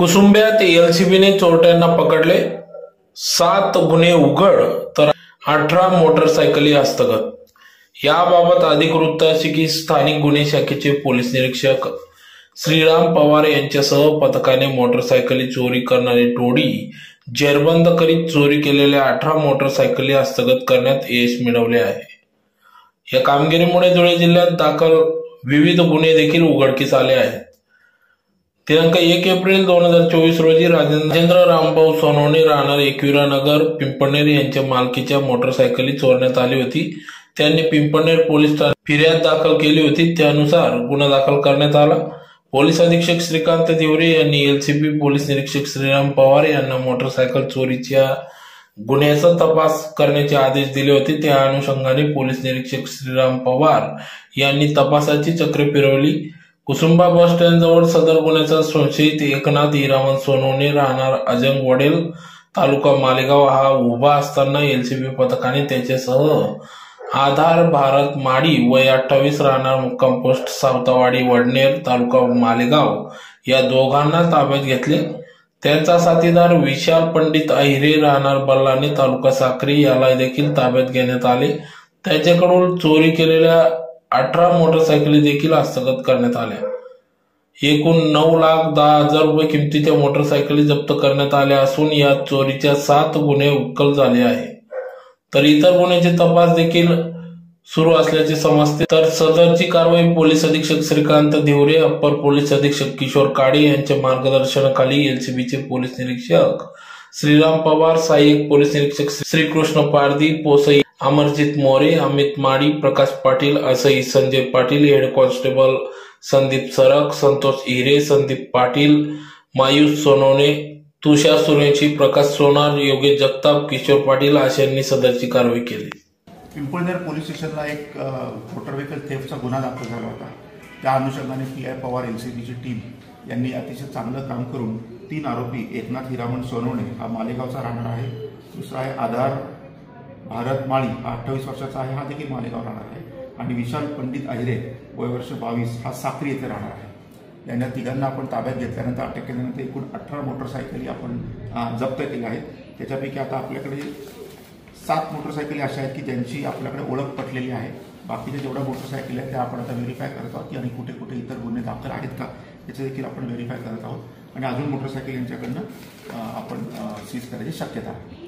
कुसुंब्यात एलसीबीने चोरट्यांना पकडले. सात गुन्हे उघड तर अठरा मोटरसायकली हस्तगत. याबाबत अधिक वृत्त की स्थानिक गुन्हे शाखेचे पोलीस निरीक्षक श्रीराम पवार यांच्यासह पथकाने मोटरसायकली चोरी करणारी टोळी जेरबंद करीत चोरी केलेल्या अठरा मोटरसायकली हस्तगत करण्यात यश मिळवले आहे. या कामगिरीमुळे धुळे जिल्ह्यात दाखल विविध गुन्हे देखील उघडकीस आले आहेत. दिनांक एक एप्रिल दोन हजार चोवीस रोजी राजेंद्र रामभाऊ सोनवणे राहणार एकविरा नगर पिंपणेर यांच्या मालकीच्या मोटरसायकली चोरण्यात आली होती. त्यांनी पिंपणेर पोलीस ठाण्यात फिर्याद दाखल केली होती. त्यानुसार गुन्हा दाखल करण्यात आला. पोलीस अधीक्षक श्रीकांत दिवरे यांनी एलसीबी पोलीस निरीक्षक श्रीराम पवार यांना मोटरसायकल चोरीच्या गुन्ह्याचा तपास करण्याचे आदेश दिले होते. त्या अनुषंगाने पोलीस निरीक्षक श्रीराम पवार यांनी तपासाची चक्र फिरवली. कुसुंबा बस स्टँड जवळ सदर गुन्ह्याचा संशयित एकनाथ इरामन सोनवणे राहणार अजंग वडेल तालुका मालेगाव. हा उभा असताना एलसीबी पथकाने त्याच्यासह आधार भारत माडी वय अठ्ठावीस राहणार मुक्काम पोस्ट सावतावाडी वडनेर तालुका मालेगाव या दोघांना ताब्यात घेतले. त्यांचा साथीदार विशाल पंडित अहिरे राहणार बल्लाने तालुका साक्री याला देखील ताब्यात घेण्यात आले. त्याच्याकडून चोरी केलेल्या अठरा मोटरसायकली देखील हस्तगत करण्यात आल्या. एकूण नऊ लाख दहा हजार रुपये किमतीच्या मोटरसायकली जप्त करण्यात आल्या असून या चोरीच्या सात गुन्हे उकल झाले आहे तर इतर गुन्ह्याचे तपास देखील सुरू असल्याचे समजते. तर सदरची कारवाई पोलीस अधीक्षक श्रीकांत देवरे अप्पर पोलीस अधीक्षक किशोर काळे यांच्या मार्गदर्शनाखाली एलसीबीचे पोलीस निरीक्षक श्रीराम पवार सहाय्यक पोलीस निरीक्षक श्रीकृष्ण पारदी पोसई अमरजित मोरे अमित माडी प्रकाश पाटील असई संजय पाटील हेड कॉन्स्टेबल संदीप सरक संतोष हिरे संदीप पाटील मायूस सोनवणे तुषार सोनेची प्रकाश सोनार योगेश जगताप किशोर पाटील अशांनी सदरची कारवाई केली. पिंपळनेर पोलीस स्टेशनला एक मोटर व्हेकल थेफचा गुन्हा दाखल झाला होता. त्या अनुषंगाने P. I. Pawar L C बीची टीम यांनी अतिशय चांगलं काम करून तीन आरोपी एकनाथ हिरामण सोनवणे हा मालेगावचा राहणार आहे. दुसरा आहे आधार भारत माळी हा अठ्ठावीस वर्षाचा आहे हा देखील मालेगाव राहणार आहे. आणि विशाल पंडित अहिरे वयवर्ष बावीस हा साक्री येथे राहणार आहे. यांना तिघांना आपण ताब्यात घेतल्यानंतर अटक केल्यानंतर एकूण अठरा मोटरसायकली आपण जप्त केल्या आहेत. त्याच्यापैकी आता आपल्याकडे सात मोटरसायकली अशा आहेत की ज्यांची आपल्याकडे ओळख पटलेली आहे. बाकीच्या जेवढ्या मोटरसायकली आहेत त्या आपण आता व्हेरीफाय करत आहोत की आणि कुठे कुठे इतर गुन्हे दाखल आहेत का त्याचे देखील आपण व्हेरीफाय करत आहोत. आणि अजून मोटरसायकल यांच्याकडनं आपण सीज करायची शक्यता आहे.